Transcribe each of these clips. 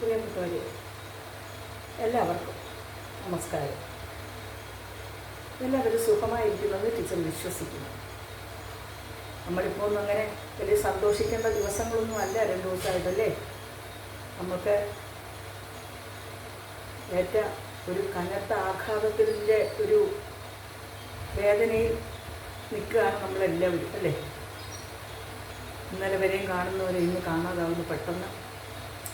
പ്രിയപ്പെട്ടവരെ എല്ലാവർക്കും നമസ്കാരം. എല്ലാവരും സുഖമായിരിക്കുമെന്ന് ടീച്ചർ വിശ്വസിക്കുന്നു. നമ്മളിപ്പോൾ ഒന്നും അങ്ങനെ വലിയ സന്തോഷിക്കേണ്ട ദിവസങ്ങളൊന്നും അല്ല രണ്ട് ദിവസമായിട്ടല്ലേ? നമുക്ക് ഏറ്റ ഒരു കനത്ത ആഘാതത്തിന്റെ ഒരു വേദനയിൽ നിൽക്കുകയാണ് നമ്മളെല്ലാവരും അല്ലേ? ഇന്നലെ വരെയും കാണുന്നവരെ ഇന്ന് കാണാതാവുന്നു പെട്ടെന്ന്.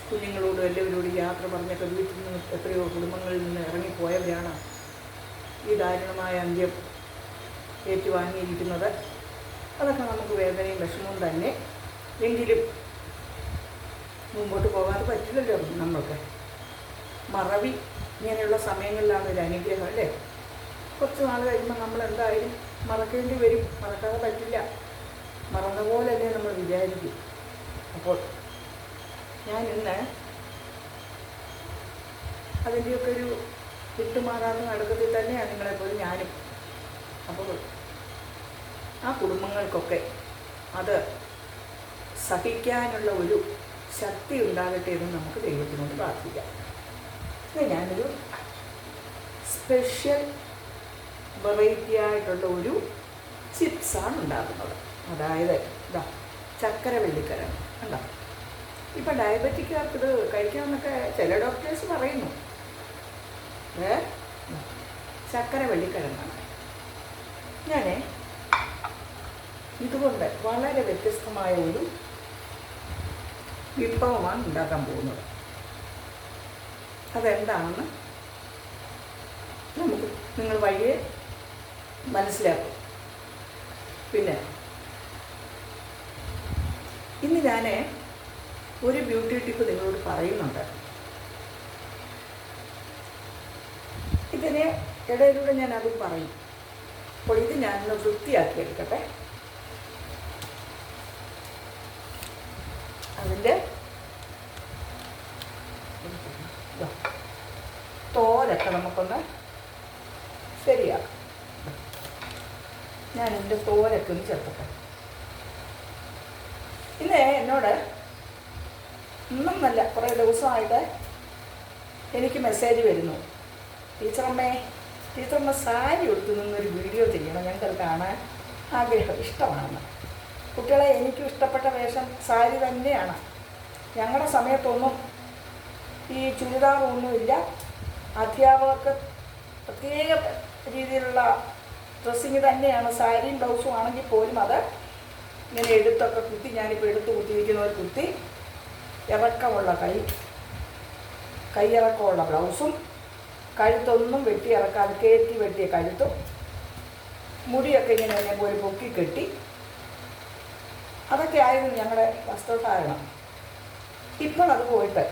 കുഞ്ഞുങ്ങളോടും എല്ലാവരോടും യാത്ര പറഞ്ഞൊക്കെ വീട്ടിൽ നിന്ന് എത്രയോ കുടുംബങ്ങളിൽ നിന്ന് ഇറങ്ങിപ്പോയവരാണ് ഈ ദാരുണമായ അന്ത്യം ഏറ്റുവാങ്ങിയിരിക്കുന്നത്. അതൊക്കെ നമുക്ക് വേദനയും വിഷമവും തന്നെ. എങ്കിലും മുമ്പോട്ട് പോകാതെ പറ്റില്ലല്ലോ നമ്മൾക്ക്. മറവി ഇങ്ങനെയുള്ള സമയങ്ങളിലാണ് ഒരു അനുഗ്രഹം അല്ലേ? കുറച്ച് നാൾ കഴിയുമ്പോൾ നമ്മൾ എന്തായാലും മറക്കേണ്ടി വരും. മറക്കാതെ പറ്റില്ല. മറന്ന പോലല്ലേ നമ്മൾ വിചാരിക്കും. അപ്പോൾ ഞാൻ ഇന്ന് അതിന്റെയൊക്കെ ഒരു വിട്ടുമാറാത്ത നടക്കത്തിൽ തന്നെയാണ് നിങ്ങളെപ്പോലും ഞാനും. അപ്പോൾ ആ കുടുംബങ്ങൾക്കൊക്കെ അത് സഹിക്കാനുള്ള ഒരു ശക്തി ഉണ്ടാകട്ടെ എന്ന് നമുക്ക് ദൈവത്തിനോട് പ്രാർത്ഥിക്കാം. ഇത് ഞാനൊരു സ്പെഷ്യൽ വെറൈറ്റി ആയിട്ടുള്ള ഒരു ചിപ്സാണ് ഉണ്ടാക്കുന്നത്. അതായത് ഇതാ ചക്കര വെള്ളിക്കരം കണ്ടോ? ഇപ്പം ഡയബറ്റിക്കാർക്ക് ഇത് കഴിക്കാമെന്നൊക്കെ ചില ഡോക്ടേഴ്സ് പറയുന്നു. ഏ? ചക്കര വെള്ളിക്കിഴങ്ങാണ്. ഞാൻ ഇതുകൊണ്ട് വളരെ വ്യത്യസ്തമായ ഒരു വിഭവമാണ് ഉണ്ടാക്കാൻ പോകുന്നത്. അതെന്താണെന്ന് നമുക്ക് നിങ്ങൾ വഴിയെ മനസ്സിലാക്കും. പിന്നെ ഇന്ന് ഞാൻ ഒരു ബ്യൂട്ടി ടിപ്പ് നിങ്ങളോട് പറയുന്നുണ്ട്. ഇതിന് ഇടയിലൂടെ ഞാൻ അത് പറയും. അപ്പോൾ ഇത് ഞാനൊന്ന് വൃത്തിയാക്കി എടുക്കട്ടെ. അതിന്റെ തോലൊക്കെ നമുക്കൊന്ന് ശരിയാക്കാം. ഞാൻ എന്റെ തോലൊക്കെ ഒന്ന് ചേർത്തട്ടെ ഇന്ന് എന്നോട് ഇന്നും നല്ല കുറേ ദിവസമായിട്ട് എനിക്ക് മെസ്സേജ് വരുന്നു. ടീച്ചറമ്മേ ടീച്ചറമ്മ സാരി ഉടുത്തു നിന്നൊരു വീഡിയോ ചെയ്യണം. ഞങ്ങൾക്ക് കാണാൻ ആഗ്രഹം ഇഷ്ടമാണെന്ന്. കുട്ടികളെ എനിക്കും ഇഷ്ടപ്പെട്ട വേഷം സാരി തന്നെയാണ്. ഞങ്ങളുടെ സമയത്തൊന്നും ഈ ചുരിദാറൊന്നുമില്ല അധ്യാപകർക്ക് പ്രത്യേക രീതിയിലുള്ള ഡ്രസ്സിങ് തന്നെയാണ്. സാരിയും ബ്ലൗസും ആണെങ്കിൽ പോലും അത് ഇങ്ങനെ എടുത്തൊക്കെ കുത്തി ഞാനിപ്പോൾ എടുത്ത് കുത്തിയിരിക്കുന്ന കുത്തി. ഇറക്കമുള്ള കൈ കൈയിറക്കമുള്ള ബ്ലൗസും കഴുത്തൊന്നും വെട്ടി ഇറക്കാതെ കയറ്റി വെട്ടിയ കഴുത്തും മുടിയൊക്കെ ഇങ്ങനെ തന്നെ പോയി പൊക്കി കെട്ടി. അതൊക്കെ ആയിരുന്നു ഞങ്ങളുടെ വസ്ത്രധാരണം. ഇപ്പോൾ അത് പോയിട്ട്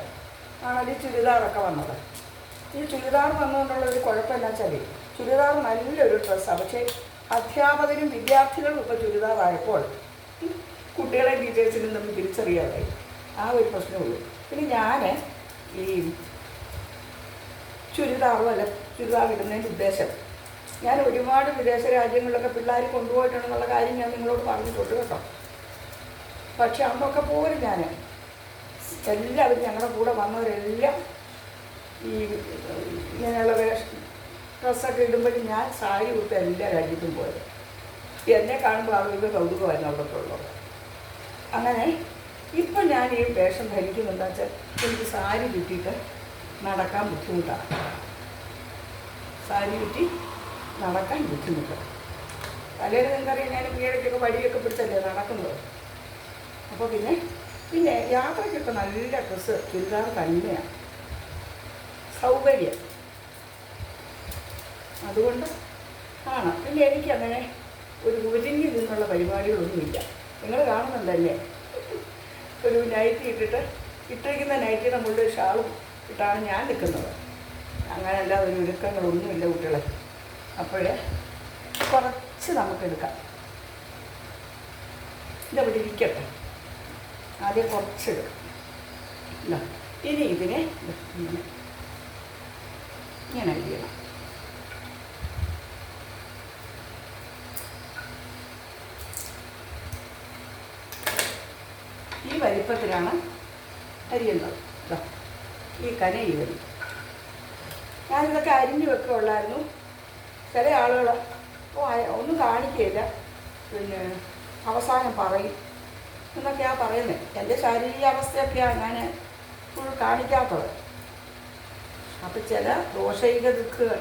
ആ ഈ ചുരിദാറൊക്കെ വന്നത്. ഈ ചുരിദാർ വന്നുകൊണ്ടുള്ള ഒരു കുഴപ്പമില്ല വെച്ചാൽ ചുരിദാർ നല്ലൊരു ഡ്രസ്സാണ് പക്ഷേ അധ്യാപകരും വിദ്യാർത്ഥികളും ഇപ്പോൾ ചുരിദാറായപ്പോൾ കുട്ടികളെ ടീച്ചേഴ്സിനും തമ്മിൽ തിരിച്ചറിയാതായി. ആ ഒരു പ്രശ്നമുള്ളൂ. പിന്നെ ഞാൻ ഈ ചുരിദാറും അല്ല ചുരിദാർ ഇടുന്നതിന്റെ ഉദ്ദേശം. ഞാൻ ഒരുപാട് വിദേശ രാജ്യങ്ങളിലൊക്കെ പിള്ളേർ കൊണ്ടുപോയിട്ടുണ്ടെന്നുള്ള കാര്യം ഞാൻ നിങ്ങളോട് പറഞ്ഞിട്ടുണ്ട് കേട്ടോ. പക്ഷെ അന്നൊക്കെ പോലും ഞാൻ എല്ലാവരും ഞങ്ങളുടെ കൂടെ വന്നവരെല്ലാം ഈ ഇങ്ങനെയുള്ള വേഷ ഡ്രസ്സൊക്കെ ഇടുമ്പോഴും ഞാൻ സാരി കൊടുത്ത് എല്ലാ രാജ്യത്തും പോയത്. എന്നെ കാണുമ്പോൾ അവർക്ക് കൗതുകമായിരുന്നു അവിടെ ഉള്ളത്. അങ്ങനെ ഇപ്പം ഞാൻ ഈ വേഷം ധരിക്കുന്നുണ്ടെന്ന് വെച്ചാൽ എനിക്ക് സാരി ചുറ്റിയിട്ട് നടക്കാൻ ബുദ്ധിമുട്ടാണ് സാരി ചുറ്റി നടക്കാൻ ബുദ്ധിമുട്ട്. തലേന്ന് നിങ്ങൾക്കറിയാം ഞാൻ വീടൊക്കെ വടിയൊക്കെ പിടിച്ചല്ലേ നടക്കുന്നത്. അപ്പോൾ പിന്നെ പിന്നെ യാത്രയ്ക്കൊക്കെ നല്ല ഡ്രസ്സ് ചുരിദാർ തന്നെയാണ് സൗകര്യം. അതുകൊണ്ട് ആണ് പിന്നെ എനിക്കങ്ങനെ ഒരു ഒരുങ്ങി നിന്നുള്ള പരിപാടികളൊന്നുമില്ല. നിങ്ങൾ കാണുന്നുണ്ടല്ലേ? ഒരു നൈറ്റി ഇട്ടിട്ട് ഇട്ടിരിക്കുന്ന നൈറ്റിയുടെ മുകളിൽ ഷാളും ഇട്ടാണ് ഞാൻ നിൽക്കുന്നത്. അങ്ങനെയല്ല ഒരു ഒരുക്കങ്ങളൊന്നുമില്ല കുട്ടികളെ. അപ്പോഴേ കുറച്ച് നമുക്കെടുക്കാം ഇതവിടെ ഇരിക്കട്ടെ. ആദ്യം കുറച്ചെടുക്കാം എടുക്കാം. ഇനി ഇതിനെ ഇങ്ങനെ ഇങ്ങനെ അരിയണം ഈ വലിപ്പത്തിലാണ് അരിയുന്നത്. ഈ കന ഈ വരും ഞാനിതൊക്കെ അരിഞ്ഞു വെക്കുകയുള്ളായിരുന്നു ചില ആളുകൾ ഒന്നും കാണിക്കുകയില്ല. പിന്നെ അവസാനം പറയും. എന്നൊക്കെയാണ് പറയുന്നത് എന്റെ ശാരീരികാവസ്ഥയൊക്കെയാണ് ഞാൻ ഫുൾ കാണിക്കാത്തത്. അപ്പം ചില ദോഷൈക ദുഃഖുകൾ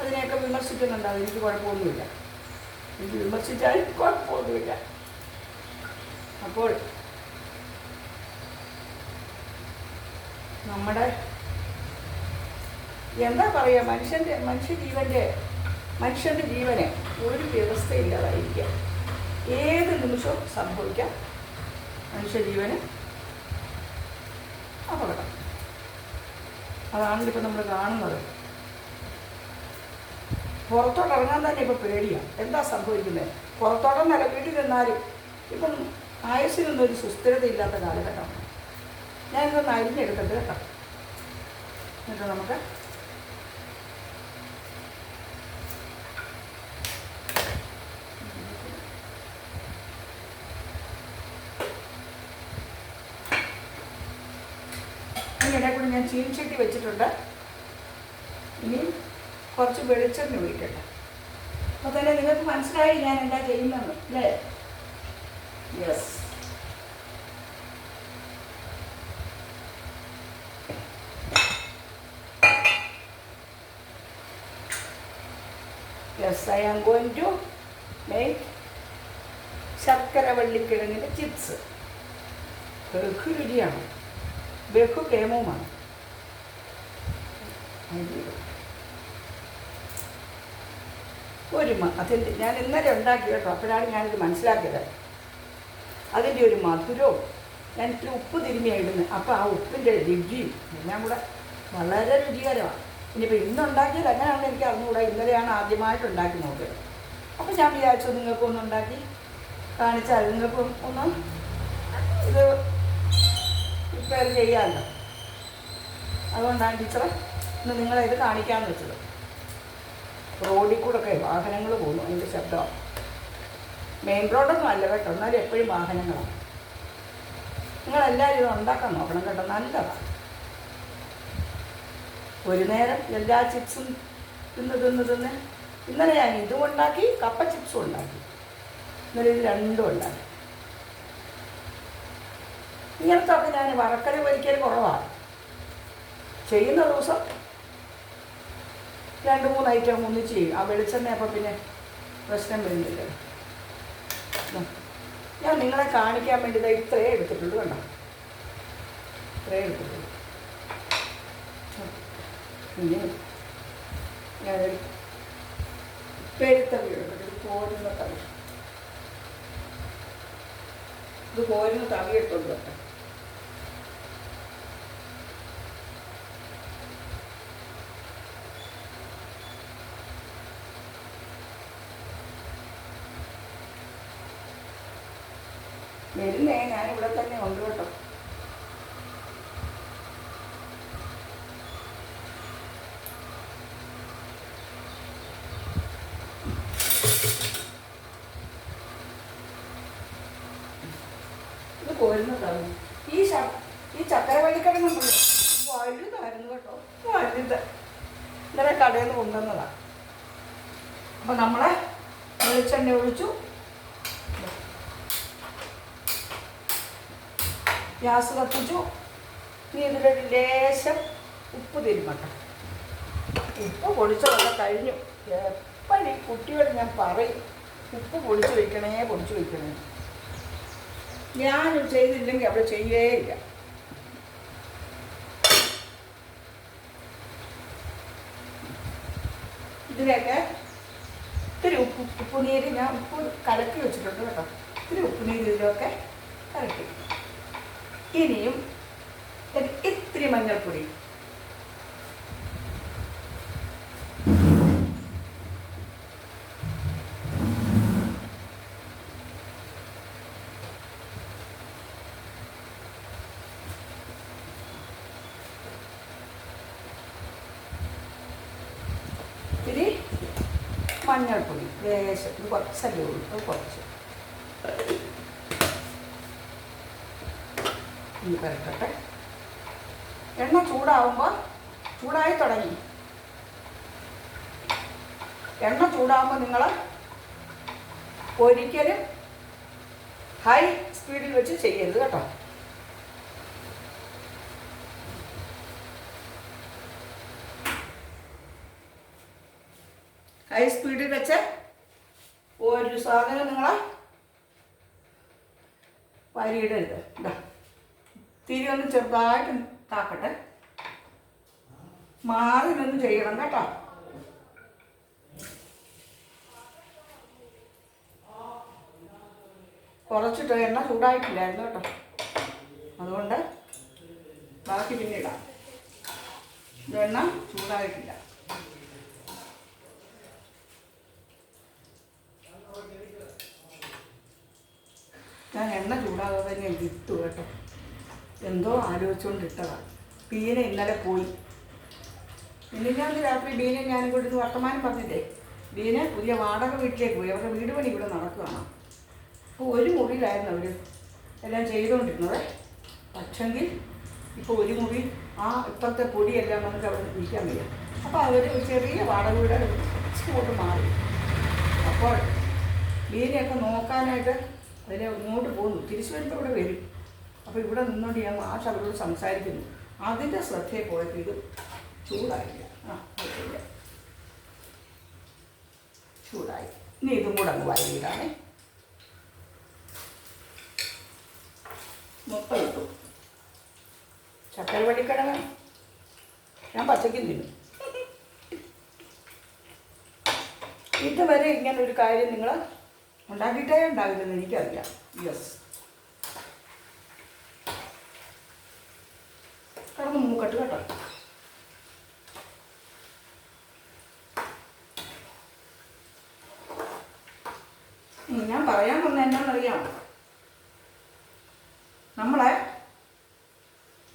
അതിനെയൊക്കെ വിമർശിക്കുന്നുണ്ട്. അതെനിക്ക് കുഴപ്പമൊന്നുമില്ല. എനിക്ക് വിമർശിച്ചാലും കുഴപ്പമൊന്നുമില്ല. അപ്പോൾ നമ്മുടെ എന്താ പറയുക മനുഷ്യന്റെ മനുഷ്യജീവന്റെ മനുഷ്യന്റെ ജീവനെ ഒരു വ്യവസ്ഥയില്ലാതായിരിക്കുക ഏത് നിമിഷവും സംഭവിക്കാം മനുഷ്യജീവന് അപകടം. അതാണല്ലോ ഇപ്പം നമ്മൾ കാണുന്നത്. പുറത്തോട്ട് ഇറങ്ങാൻ തന്നെ ഇപ്പം പേടിയാണ് എന്താ സംഭവിക്കുന്നത്? പുറത്തോട്ടെന്നല്ല വീട്ടിൽ നിന്നാലും ഇപ്പം ആയുസ്സിനൊന്നും ഒരു സുസ്ഥിരതയില്ലാത്ത കാലഘട്ടം. ഞാനിതൊന്ന് അരിഞ്ഞെടുക്കട്ടെ കേട്ടോ. എന്നിട്ട് നമുക്ക് കൂടി ഞാൻ ചീൻചട്ടി വെച്ചിട്ടുണ്ട്. ഇനി കുറച്ച് വെളിച്ചെണ്ണ ഒഴിക്കട്ടെ. അപ്പോൾ തന്നെ നിങ്ങൾക്ക് മനസ്സിലായി ഞാൻ എന്താ ചെയ്യുന്നത് അല്ലേ? Yes yes am going to make ശർക്കര വള്ളിക്കിഴങ്ങിന്റെ ചിപ്സ് ബഹു രുചിയാണ്. ബഹു കേമവുമാണ്. ഒരു അതിന്റെ ഞാൻ ഇന്നലെ ഉണ്ടാക്കി കേട്ടോ. അപ്പോഴാണ് ഞാനിത് മനസ്സിലാക്കിയത്. അതിന്റെ ഒരു മധുരവും ഞാൻ ഇത്തിരി ഉപ്പ് തിരുമ്മിയാണ് ഇടുന്നത് അപ്പോൾ ആ ഉപ്പിന്റെ രുചിയും എല്ലാം കൂടെ വളരെ രുചികരമാണ്. ഇനിയിപ്പോൾ ഇന്നുണ്ടാക്കിയത് എങ്ങനെയാണെന്ന് എനിക്ക് അറിഞ്ഞുകൂടാ. ഇന്നലെയാണ് ആദ്യമായിട്ട് ഉണ്ടാക്കി നോക്കിയത് അപ്പോൾ ഞാൻ വിചാരിച്ചു നിങ്ങൾക്കും ഒന്ന് ഉണ്ടാക്കി കാണിച്ചാൽ നിങ്ങൾക്കും ഒന്ന് ഇത് ഇത് ചെയ്യാമല്ലോ അതുകൊണ്ടാണ് ടീച്ചറെ ഇന്ന് നിങ്ങളെ ഇത് കാണിക്കാമെന്ന് വെച്ചത്. റോഡിൽ കൂടെ ഒക്കെ വാഹനങ്ങൾ പോകുന്നു. അതിന്റെ ശബ്ദമാണ് മെയിൻ റോഡൊന്നും അല്ല കേട്ടോ. എന്നാലും എപ്പോഴും വാഹനങ്ങളാണ്. നിങ്ങളെല്ലാവരും ഇത് ഉണ്ടാക്കാൻ നോക്കണം കേട്ടോ. നല്ലതാണ് ഒരു നേരം എല്ലാ ചിപ്സും തിന്ന് തിന്ന് തിന്ന് ഇന്നലെ ഞാൻ ഇതും ഉണ്ടാക്കി കപ്പ ചിപ്സും ഉണ്ടാക്കി. ഇന്നലെ ഇത് രണ്ടും ഉണ്ടാക്കി. ഇങ്ങനത്തെ ഒക്കെ ഞാൻ വറക്കൽ പൊരിക്കൽ കുറവാണ്. ചെയ്യുന്ന ദിവസം രണ്ട് മൂന്ന് ഐറ്റം ഒന്നിച്ച് ചെയ്യും. ആ വെളിച്ചെണ്ണ അപ്പം പിന്നെ പ്രശ്നം വരുന്നില്ല. ഞാൻ നിങ്ങളെ കാണിക്കാൻ വേണ്ടി ദാ ഇത്രയേ എടുത്തിട്ടുള്ളൂ കണ്ടോ? ഇത്രയേ എടുത്തിട്ടുള്ളൂ. ഞാനൊരു പെരുത്തവി വീടുണ്ട്. ഇത് പോരുന്ന തവി. ഇത് പോരുന്ന തവി എടുത്തോണ്ട് വരുന്നേ ഞാനിവിടെ തന്നെ ഉണ്ട് കേട്ടോ. ഇത് ഈ ഈ ചക്കര വള്ളിക്കിഴങ്ങുണ്ടല്ലോ വലുതായിരുന്നു കേട്ടോ. വലുത്. ഇന്നലെ കടയിൽ നിന്ന് കൊണ്ടുവന്നതാണ് അപ്പം നമ്മളെ വെളിച്ചെണ്ണ ഒഴിച്ചു. ഗ്യാസ് കത്തിച്ചു. ഇനി ഇതിലൊരു ലേശം ഉപ്പ് തിരുമട്ടെ ഉപ്പ് പൊടിച്ചതൊക്കെ കഴിഞ്ഞു. എപ്പോഴും ഈ കുട്ടിയോട് ഞാൻ പറയും ഉപ്പ് പൊടിച്ചു വയ്ക്കണേ പൊടിച്ചു വയ്ക്കണേ ഞാൻ ചെയ്തില്ലെങ്കിൽ അവിടെ ചെയ്യേയില്ല. ഇതിലേക്ക് ഇത്തിരി ഉപ്പ് ഉപ്പുനീര് ഞാൻ ഉപ്പ് കലക്കി വെച്ചിട്ടുണ്ട് കേട്ടോ. ഇത്തിരി ഉപ്പുനീര് ഇതിലൊക്കെ കലക്കി. ഇനിയും ഇത്തിരി മഞ്ഞൾപ്പൊടി ഇത്തിരി മഞ്ഞൾപ്പൊടി ലേശം ഇത് കുറച്ചല്ലേ ഉള്ളൂ. അത് കുറച്ച്. ഇനി പരട്ടട്ടെ എണ്ണ ചൂടാവുമ്പോൾ ചൂടായി തുടങ്ങി. എണ്ണ ചൂടാകുമ്പോൾ നിങ്ങൾ ഒരിക്കലും ഹൈ സ്പീഡിൽ വെച്ച് ചെയ്യരുത് കേട്ടോ. ഹൈ സ്പീഡിൽ വെച്ച് ഒരു സാധനം നിങ്ങൾ വരിയിടരുത്. ഇതാ തിരി ഒന്ന് ചെറുതായിട്ട് താക്കട്ടെ മാറി നിന്ന് ചെയ്യണം കേട്ടോ. കുറച്ചിട്ട് എണ്ണ ചൂടായിട്ടില്ലായിരുന്നു കേട്ടോ. അതുകൊണ്ട് ബാക്കി പിന്നെ ഇടാം. എണ്ണ ചൂടായിട്ടില്ല. ഞാൻ എണ്ണ ചൂടാകാതെ തന്നെ ഇട്ടു കേട്ടോ. എന്തോ ആലോചിച്ചുകൊണ്ട് ഇട്ടതാണ് ബീന ഇന്നലെ പോയി. ഇന്ന് ഞാൻ രാത്രി ബീനെ ഞാനും കൂടി ഇന്ന് വർത്തമാനം പറഞ്ഞില്ലേ ബീന പുതിയ വാടക വീട്ടിലേക്ക് പോയി. അവരുടെ വീട് പണി ഇവിടെ നടക്കുകയാണ് അപ്പോൾ ഒരു മുറിയിലായിരുന്നു അവർ എല്ലാം ചെയ്തുകൊണ്ടിരുന്നത് പക്ഷെങ്കിൽ ഇപ്പോൾ ഒരു മുറി ആ ഇപ്പോഴത്തെ പൊടിയെല്ലാം നമുക്ക് അവിടെ ഇരിക്കാൻ വയ്യ. അപ്പോൾ അവർ ചെറിയ വാടക വീട് ഇങ്ങോട്ട് മാറി. അപ്പോൾ ബീനെയൊക്കെ നോക്കാനായിട്ട് അതിനെ ഇങ്ങോട്ട് പോകുന്നു തിരിച്ചു വരുമ്പോൾ ഇവിടെ വരും. അപ്പോൾ ഇവിടെ നിന്നുകൊണ്ട് ഞാൻ മാഷ് അവരോട് സംസാരിക്കുന്നു. അതിന്റെ ശ്രദ്ധയെ പോയപ്പോൾ ഇത് ചൂടായില്ല. ആ ചൂടായി. ഇനി ഇതും കൂടെ അങ്ങ് വൈകിടാണേ മുപ്പത് ഇട്ടു. ചക്കര വടിക്കടവ ഞാൻ പച്ചയ്ക്ക് തിന്നു. ഇതുവരെ ഇങ്ങനെ ഒരു കാര്യം നിങ്ങൾ ഉണ്ടാക്കിയിട്ടേ ഉണ്ടാവില്ലെന്ന് എനിക്കറിയാം. യെസ് കടന്ന് മൂക്കട്ട് കേട്ടോ ഞാൻ പറയാൻ വന്ന എന്നാന്നറിയാം നമ്മളെ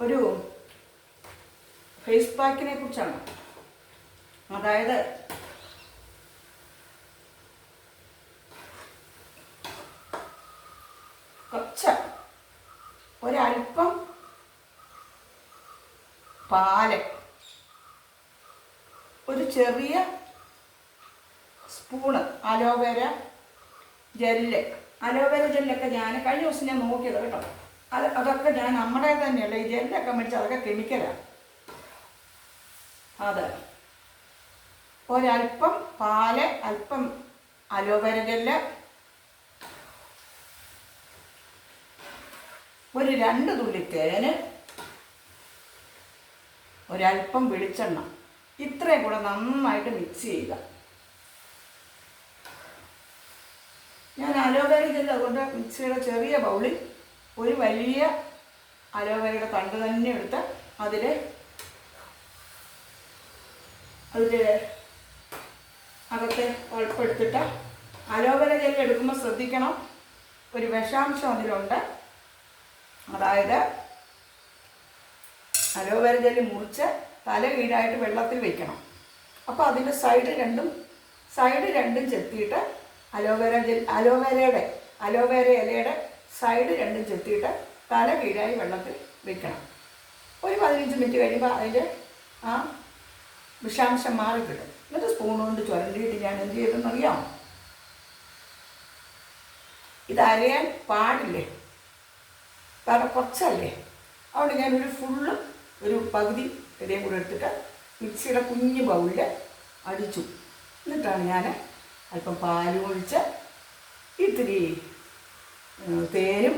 ഒരു ഫേസ് പാക്കിനെ കുറിച്ചാണ്. അതായത് കുറച്ച് ഒരല്പം പാൽ ഒരു ചെറിയ spoon aloe vera gel. Aloe vera ജെല്ലൊക്കെ ഞാൻ കഴിഞ്ഞ ദിവസം ഞാൻ നോക്കിയത് കേട്ടോ. അത് അതൊക്കെ ഞാൻ നമ്മുടെ തന്നെയുള്ള ഈ ജെല്ലൊക്കെ മേടിച്ച് അതൊക്കെ കെമിക്കലാണ് അത് ഒരല്പം പാൽ അല്പം അലോവേര ജെല്ല്. ഒരു രണ്ട് തുള്ളി തേന്. ഒരല്പം വെളിച്ചെണ്ണ. ഇത്രയും കൂടെ നന്നായിട്ട് മിക്സ് ചെയ്യുക. ഞാൻ അലോവേര ജെല്ല് അതുകൊണ്ട് മിക്സിയുടെ ചെറിയ ബൗളിൽ ഒരു വലിയ അലോവേരയുടെ തണ്ട് തന്നെ എടുത്ത് അതിൽ അതിൽ അകത്തെ ഉൾപ്പെടുത്തിട്ട് അലോവേര ജെല്ല് എടുക്കുമ്പോൾ ശ്രദ്ധിക്കണം. ഒരു വിഷാംശം അതിലുണ്ട്. അതായത് അലോവേര ജെല്ലി മുറിച്ച് തല കീഴായിട്ട് വെള്ളത്തിൽ വെക്കണം. അപ്പോൾ അതിന്റെ സൈഡ് രണ്ടും സൈഡ് രണ്ടും ചെത്തിയിട്ട് അലോവേര ജെൽ അലോവേരയുടെ അലോവേര ഇലയുടെ സൈഡ് രണ്ടും ചെത്തിയിട്ട് തല കീഴായി വെള്ളത്തിൽ വെക്കണം. ഒരു പതിനഞ്ച് മിനിറ്റ് കഴിയുമ്പോൾ അതിന്റെ ആ വിഷാംശം മാറി കിട്ടും എന്നിട്ട് സ്പൂൺ കൊണ്ട് ചുരണ്ടിയിട്ട് ഞാൻ എന്ത് ചെയ്തെന്നറിയാം ഇത് അരയാൻ പാടില്ലേ? കാരണം കുറച്ചല്ലേ? അതുകൊണ്ട് ഞാനൊരു ഫുള്ള് ഒരു പകുതി ഇടയും കൂടെ എടുത്തിട്ട് മിക്സിയുടെ കുഞ്ഞ് ബൗളിൽ അടിച്ചു എന്നിട്ടാണ് ഞാൻ അല്പം പാലും ഒഴിച്ച് ഇത്തിരി തേനും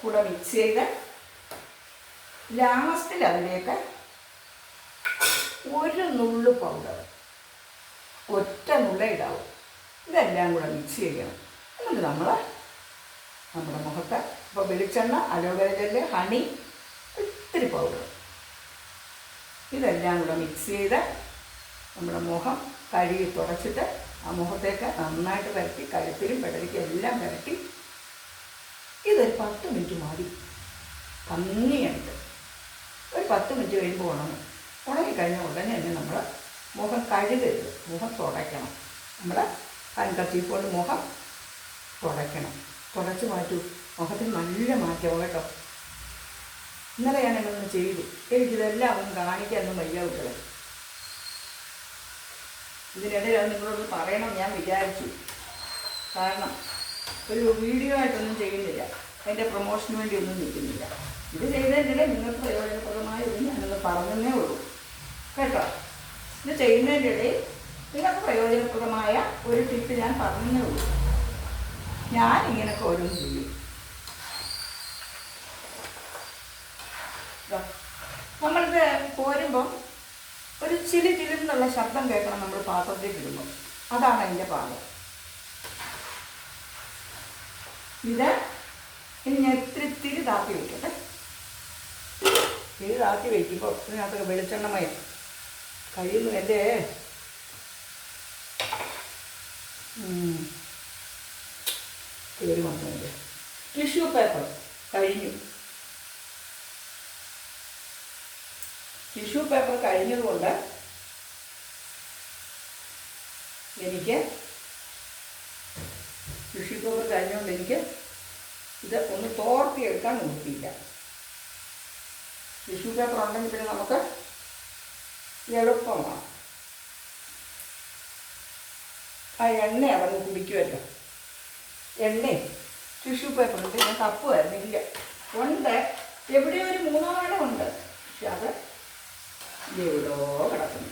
കൂടെ മിക്സ് ചെയ്ത് ലാസ്റ്റിൽ അതിലേക്ക് ഒരു നുള്ളു പൗഡർ ഒറ്റ നുള്ള ഇടാവും. ഇതെല്ലാം കൂടെ മിക്സ് ചെയ്യണം. എന്നിട്ട് നമ്മൾ നമ്മുടെ മുഖത്ത് ഇപ്പോൾ വെളിച്ചെണ്ണ അലോവേര ജെല്ല് ഹണി ഇത്തിരി പൗഡർ ഇതെല്ലാം കൂടെ മിക്സ് ചെയ്ത് നമ്മുടെ മുഖം കഴുകി തുടച്ചിട്ട് ആ മുഖത്തേക്ക് നന്നായിട്ട് പരത്തി കഴുത്തിലും പെടലിക്കും എല്ലാം പരത്തി ഇതൊരു പത്ത് മിനിറ്റ് മതി ഭംഗിയായിട്ട് ഒരു പത്ത് മിനിറ്റ് കഴിയുമ്പോൾ ഉണങ്ങും. ഉണങ്ങിക്കഴിഞ്ഞ ഉടനെ തന്നെ നമ്മൾ മുഖം കഴുകരുത്. മുഖം തുടയ്ക്കണം. നമ്മൾ കൺകച്ചീഫ് കൊണ്ട് മുഖം തുടയ്ക്കണം. തുടച്ച് മാറ്റൂ. മുഖത്തിന് നല്ല മാറ്റമാണ് കേട്ടോ. ഇന്നലെ ഞാൻ എന്നൊന്ന് ചെയ്തു. എനിക്കിതെല്ലാം ഒന്ന് കാണിക്കാനൊന്നും വയ്യ കുട്ടികളെ. ഇതിനിടയിൽ അത് നിങ്ങളോട് പറയണം ഞാൻ വിചാരിച്ചു. കാരണം ഒരു വീഡിയോ ആയിട്ടൊന്നും ചെയ്യുന്നില്ല. അതിന്റെ പ്രൊമോഷന് വേണ്ടി ഒന്നും നിൽക്കുന്നില്ല. ഇത് ചെയ്തതിന്റെ നിങ്ങൾക്ക് പ്രയോജനപ്രദമായ ഇത് ഞാനൊന്ന് പറഞ്ഞതേ ഉള്ളൂ. കേട്ടോ? ഇത് ചെയ്യുന്നതിന്റെ ഇടയിൽ നിങ്ങൾക്ക് പ്രയോജനപ്രദമായ ഒരു ടിപ്പ് ഞാൻ പറഞ്ഞതേ ഉള്ളൂ. ഞാൻ ഇങ്ങനെയൊക്കെ ഓരോന്ന് ചെയ്യും. നമ്മളിത് പോരുമ്പം ഒരു ചിലി ചിലിന്നുള്ള ശബ്ദം കേൾക്കണം നമ്മൾ പാത്രത്തിൽ ഇടുമ്പോൾ. അതാണ് അതിന്റെ പാകം. ഇത് ഇനി ഞാൻ ഇത്തിരി തിരി താത്തി വയ്ക്കട്ടെ തിരി താത്തി വയ്ക്കുമ്പോൾ ഇതിനകത്തൊക്കെ വെളിച്ചെണ്ണമയം കഴിയുന്നു എന്റെ. കയറി ടിഷ്യൂ പേപ്പർ. കഴിഞ്ഞു. പേപ്പർ കഴിഞ്ഞതുകൊണ്ട് എനിക്ക് ടിഷ്യൂ പേപ്പർ കഴിഞ്ഞുകൊണ്ട് എനിക്ക് ഇത് ഒന്ന് തോർത്തി എടുക്കാൻ നോക്കിയില്ല. ടിഷ്യൂ പേപ്പർ ഉണ്ടെങ്കിൽ പിന്നെ നമുക്ക് എളുപ്പമാണ്. ആ എണ്ണ അവിടെ കുടിക്കുമല്ലോ. എണ്ണ ടിഷ്യൂ പേപ്പർ ഞാൻ കപ്പ് വരുന്നില്ല ഉണ്ട്. എവിടെയോ ഒരു മൂന്നാലെണ്ണം ഉണ്ട്. പക്ഷെ അത് എവിടോ കിടക്കുന്നു.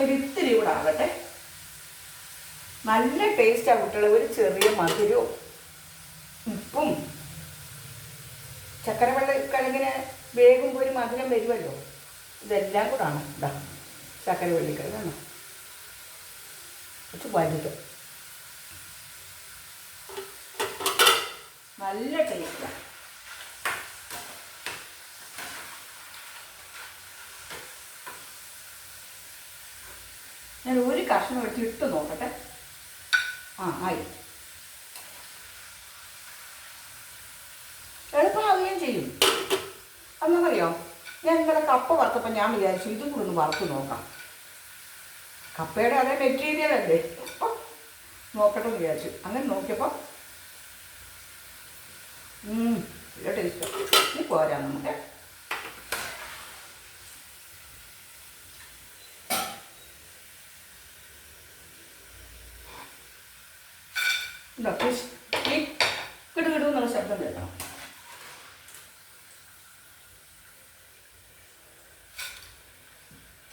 ഒരിത്തിരി കൂടെ ആകട്ടെ. നല്ല ടേസ്റ്റാണ് കുട്ടികളെ. ഒരു ചെറിയ മധുരവും ഉപ്പും. ചക്കര വെള്ളിക്കിഴങ്ങിന് വേകുമ്പോൾ ഒരു മധുരം വരുമല്ലോ. ഇതെല്ലാം കൂടെ ആണ്. ഇതാ ചക്കര വെള്ളിക്കിഴങ്ങാണ് കുറച്ച് വലുത് നല്ല ടേസ്റ്റാണ് ഞാൻ ഒരു കഷ്ണം വെച്ച് ഇട്ട് നോക്കട്ടെ. ആ ആയി. എളുപ്പമാവുകയും ചെയ്യും. അന്നറിയോ ഞാൻ ഇന്നലെ കപ്പ വറുത്തപ്പോൾ ഞാൻ വിചാരിച്ചു ഇതും കൂടെ ഒന്ന് വറുത്ത് നോക്കാം. കപ്പയുടെ അതേ മെറ്റീരിയൽ അല്ലേ? അപ്പം നോക്കട്ടെ എന്ന് വിചാരിച്ചു. അങ്ങനെ നോക്കിയപ്പോൾ നല്ല ടേസ്റ്റ് ഇനി പോരാ നമുക്ക് ഇതാ, ഫിഷ് ഈ കിടു കിടു എന്നുള്ള ശബ്ദം കേൾക്കണം.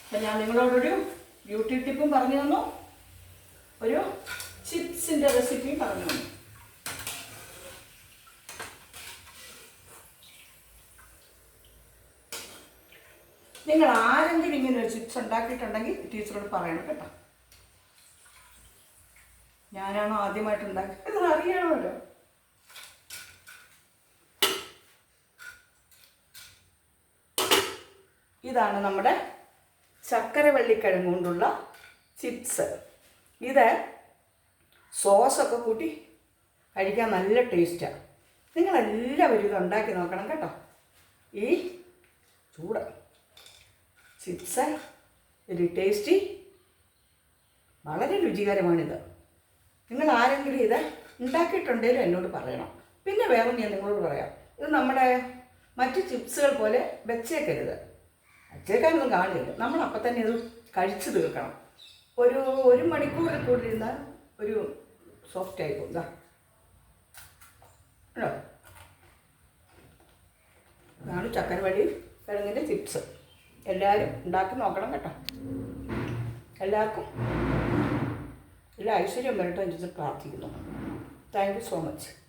അപ്പം ഞാൻ നിങ്ങളോടൊരു ബ്യൂട്ടി ടിപ്പും പറഞ്ഞു തന്നു. ഒരു ചിപ്സിന്റെ റെസിപ്പിയും പറഞ്ഞു തന്നു. നിങ്ങൾ ആരെങ്കിലും ഇങ്ങനെ ഒരു ചിപ്സ് ഉണ്ടാക്കിയിട്ടുണ്ടെങ്കിൽ ടീച്ചറോട് പറയണം കേട്ടോ. ഞാനാണോ ആദ്യമായിട്ട് ഉണ്ടാക്കിയത് അറിയാമല്ലോ ഇതാണ് നമ്മുടെ ചക്കര വെള്ളിക്കിഴങ്ങ് കൊണ്ടുള്ള ചിപ്സ്. ഇത് സോസൊക്കെ കൂട്ടി കഴിക്കാൻ നല്ല ടേസ്റ്റാണ് നിങ്ങളെല്ലാവരും ഇത് ഉണ്ടാക്കി നോക്കണം കേട്ടോ. ഈ ചൂട് ചിപ്സ് ഒരു ടേസ്റ്റി വളരെ രുചികരമാണിത്. നിങ്ങൾ ആരെങ്കിലും ഇത് ഉണ്ടാക്കിയിട്ടുണ്ടെങ്കിലും എന്നോട് പറയണം. പിന്നെ വേറെ ഞാൻ നിങ്ങളോട് പറയാം. ഇത് നമ്മുടെ മറ്റ് ചിപ്സുകൾ പോലെ വെച്ചേക്കരുത്. വെച്ചേക്കാനൊന്നും കാണില്ല. നമ്മൾ അപ്പം തന്നെ ഇത് കഴിച്ചു തീർക്കണം. ഒരു ഒരു മണിക്കൂറിൽ കൂടി ഇരുന്നാൽ ഒരു സോഫ്റ്റ് ആയി ഇതാ കേട്ടോ ഇതാണ് ചക്കരവള്ളി കിഴങ്ങിന്റെ ചിപ്സ്. എല്ലാവരും ഉണ്ടാക്കി നോക്കണം കേട്ടോ. എല്ലാവർക്കും. എല്ലാ ഐശ്വര്യം വരട്ടെ എന്ന് പ്രാർത്ഥിക്കുന്നു. Thank you so much